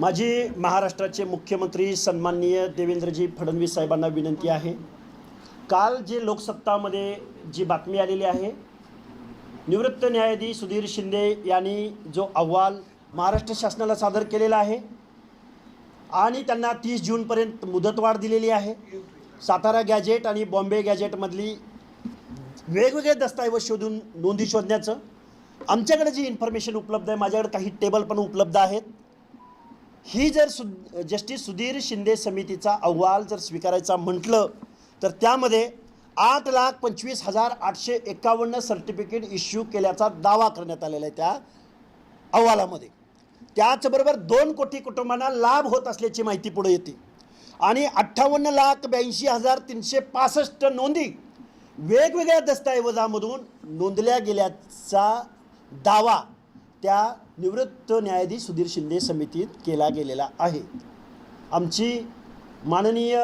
माझी महाराष्ट्राचे मुख्यमंत्री सन्माननीय देवेंद्रजी फडणवीस साहेबांना विनंती आहे. काल जे लोकसत्तामध्ये जी बातमी आलेली आहे निवृत्त न्यायाधीश सुधीर शिंदे यांनी जो अहवाल महाराष्ट्र शासनाला सादर केलेला आहे आणि त्यांना तीस जूनपर्यंत मुदतवाढ दिलेली आहे. सातारा गॅजेट आणि बॉम्बे गॅजेटमधली वेगवेगळे दस्तऐवज शोधून नोंदी शोधण्याचं आमच्याकडे जी इन्फॉर्मेशन उपलब्ध आहे माझ्याकडे काही टेबल पण उपलब्ध आहेत. ही जर सु जस्टिस सुधीर शिंदे समितीचा अहवाल जर स्वीकारायचा म्हटलं तर त्यामध्ये आठ लाख पंचवीस हजार आठशे एकावन्न सर्टिफिकेट इश्यू केल्याचा दावा करण्यात आलेला आहे त्या अहवालामध्ये. त्याचबरोबर दोन कोटी कुटुंबांना लाभ होत असल्याची माहिती पुढे येते. आणि अठ्ठावन्न लाख ब्याऐंशी हजार तीनशे पासष्ट नोंदी वेगवेगळ्या दस्तऐवजामधून नोंदल्या गेल्याचा दावा त्या निवृत्त न्यायाधीश सुधीर शिंदे समितीत केला गेलेला आहे. आमची माननीय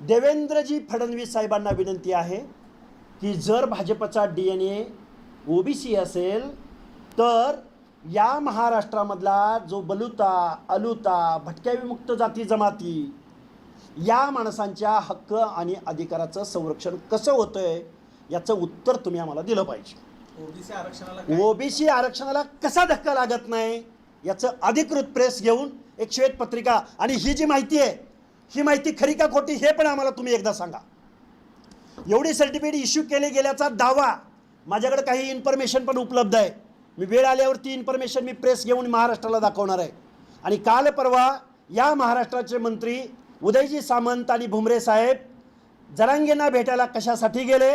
देवेंद्रजी फडणवीस साहेबांना विनंती आहे की जर भाजपचा डी एन ए ओबीसी असेल तर या महाराष्ट्रामधला जो बलुता अलुता भटक्या विमुक्त जाती जमाती या माणसांच्या हक्क आणि अधिकाराचं संरक्षण कसं होतं आहे याचं उत्तर तुम्ही आम्हाला दिलं पाहिजे. ओबीसी आरक्षणाला ओबीसी आरक्षणाला कसा धक्का लागत नाही याचं अधिकृत प्रेस घेऊन एक श्वेत पत्रिका. आणि ही जी माहिती आहे ही माहिती खरी का खोटी हे पण आम्हाला तुम्ही एकदा सांगा. एवढी सर्टिफिकेट इश्यू केले गेल्याचा दावा माझ्याकडे काही इन्फॉर्मेशन पण उपलब्ध आहे. मी वेळ आल्यावर ती इन्फॉर्मेशन मी प्रेस घेऊन महाराष्ट्राला दाखवणार आहे. आणि काल परवा या महाराष्ट्राचे मंत्री उदयजी सामंत आणि भुमरे साहेब जरांगेंना भेटायला कशासाठी गेले?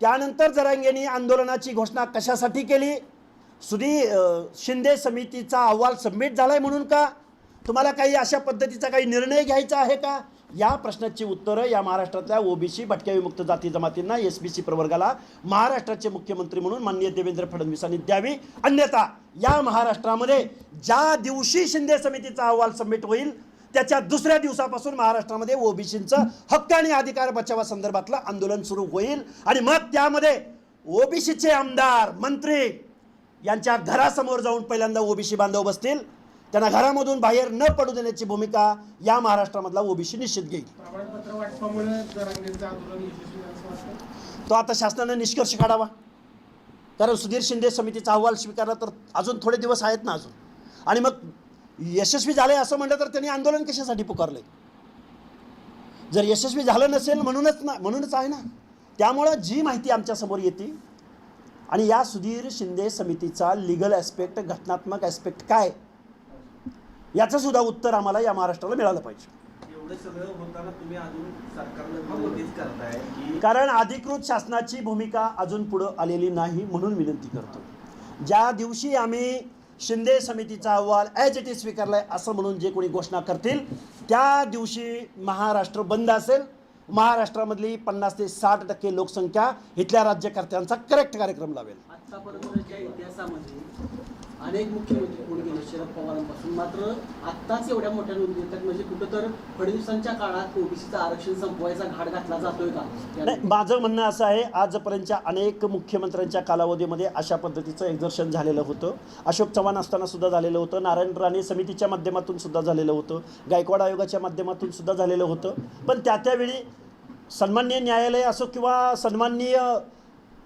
त्यानंतर जरांगेंनी आंदोलनाची घोषणा कशासाठी केली? सुधी शिंदे समितीचा अहवाल सबमिट झाला आहे म्हणून का? तुम्हाला काही अशा पद्धतीचा काही निर्णय घ्यायचा आहे का? या प्रश्नाची उत्तरं या महाराष्ट्रातल्या ओबीसी भटक्या विमुक्त जाती जमातींना एस बी सी प्रवर्गाला महाराष्ट्राचे मुख्यमंत्री म्हणून माननीय देवेंद्र फडणवीसांनी द्यावी. अन्यथा या महाराष्ट्रामध्ये ज्या दिवशी शिंदे समितीचा अहवाल सबमिट होईल त्याच्या दुसऱ्या दिवसापासून महाराष्ट्रामध्ये ओबीसींचं हक्क आणि अधिकार बचावासंदर्भातलं आंदोलन सुरू होईल. आणि मग त्यामध्ये ओबीसीचे आमदार मंत्री यांच्या घरासमोर जाऊन पहिल्यांदा ओबीसी बांधव बसतील. त्यांना घरामधून बाहेर न पडू देण्याची भूमिका या महाराष्ट्रामधला ओबीसी निश्चित घेईल. तो आता शासनानं निष्कर्ष काढावा. कारण सुधीर शिंदे समितीचा अहवाल स्वीकारला तर अजून थोडे दिवस आहेत ना अजून. आणि मग यशस्वी झाले असं म्हटलं तर त्यांनी आंदोलन कशासाठी पुकारले जर यशस्वी झालं नसेल म्हणूनच ना म्हणूनच आहे ना. त्यामुळं जी माहिती आमच्यासमोर येते आणि या सुधीर शिंदे समितीचा लिगल ॲस्पेक्ट घटनात्मक ॲस्पेक्ट काय? याचं सुद्धा उत्तर आम्हाला या महाराष्ट्राला मिळालं पाहिजे. कारण अधिकृत शासनाची भूमिका अजून पुढं आलेली नाही म्हणून विनंती करतो. ज्या दिवशी आम्ही शिंदे समितीचा अहवाल ॲज इट इज स्वीकारलाय असं म्हणून जे कोणी घोषणा करतील त्या दिवशी महाराष्ट्र बंद असेल. महाराष्ट्रामधली पन्नास ते साठ टक्के लोकसंख्या इथल्या राज्यकर्त्यांचा करेक्ट कार्यक्रम लावेल. आतापर्यंतच्या इतिहासामध्ये अनेक मुख्यमंत्री होऊन गेले शरद पवारांपासून. मात्र आत्ताच एवढ्या मोठ्या नोंदी येतात म्हणजे कुठं तर फडणवीसांच्या काळात ओबीसीचं आरक्षण संपवायचा घाट घातला जातोय का? माझं म्हणणं असं आहे आजपर्यंतच्या अनेक मुख्यमंत्र्यांच्या कालावधीमध्ये अशा पद्धतीचं एक्झर्शन झालेलं होतं. अशोक चव्हाण असताना सुद्धा झालेलं होतं. नारायण राणे समितीच्या माध्यमातून सुद्धा झालेलं होतं. गायकवाड आयोगाच्या माध्यमातून सुद्धा झालेलं होतं. पण त्या त्यावेळी सन्माननीय न्यायालय असो किंवा सन्माननीय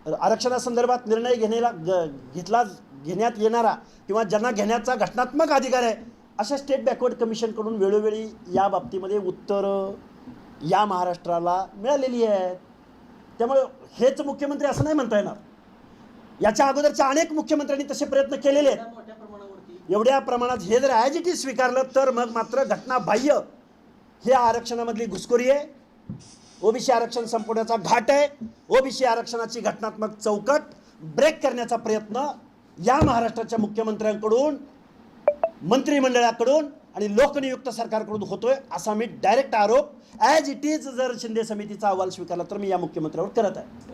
आरक्षणासंदर्भात निर्णय घेण्याला ग घेतला घेण्यात येणारा किंवा ज्यांना घेण्याचा घटनात्मक अधिकार आहे अशा स्टेट बॅकवर्ड कमिशनकडून वेळोवेळी या बाबतीमध्ये उत्तरं या महाराष्ट्राला मिळालेली आहेत. त्यामुळे हेच मुख्यमंत्री असं नाही म्हणता येणार. याच्या अगोदरच्या अनेक मुख्यमंत्र्यांनी तसे प्रयत्न केलेले आहेत. एवढ्या प्रमाणात हे जर ॲज इट इज स्वीकारलं तर मग मात्र घटनाबाह्य हे आरक्षणामधली घुसखोरी आहे. ओबीसी आरक्षण संपवण्याचा घाट आहे. ओबीसी आरक्षणाची घटनात्मक चौकट ब्रेक करण्याचा प्रयत्न या महाराष्ट्राच्या मुख्यमंत्र्यांकडून मंत्रिमंडळाकडून आणि लोकनियुक्त सरकारकडून होतोय असा मी डायरेक्ट आरोप. ॲज इट इज जर शिंदे समितीचा अहवाल स्वीकारला तर मी या मुख्यमंत्र्यावर करत आहे.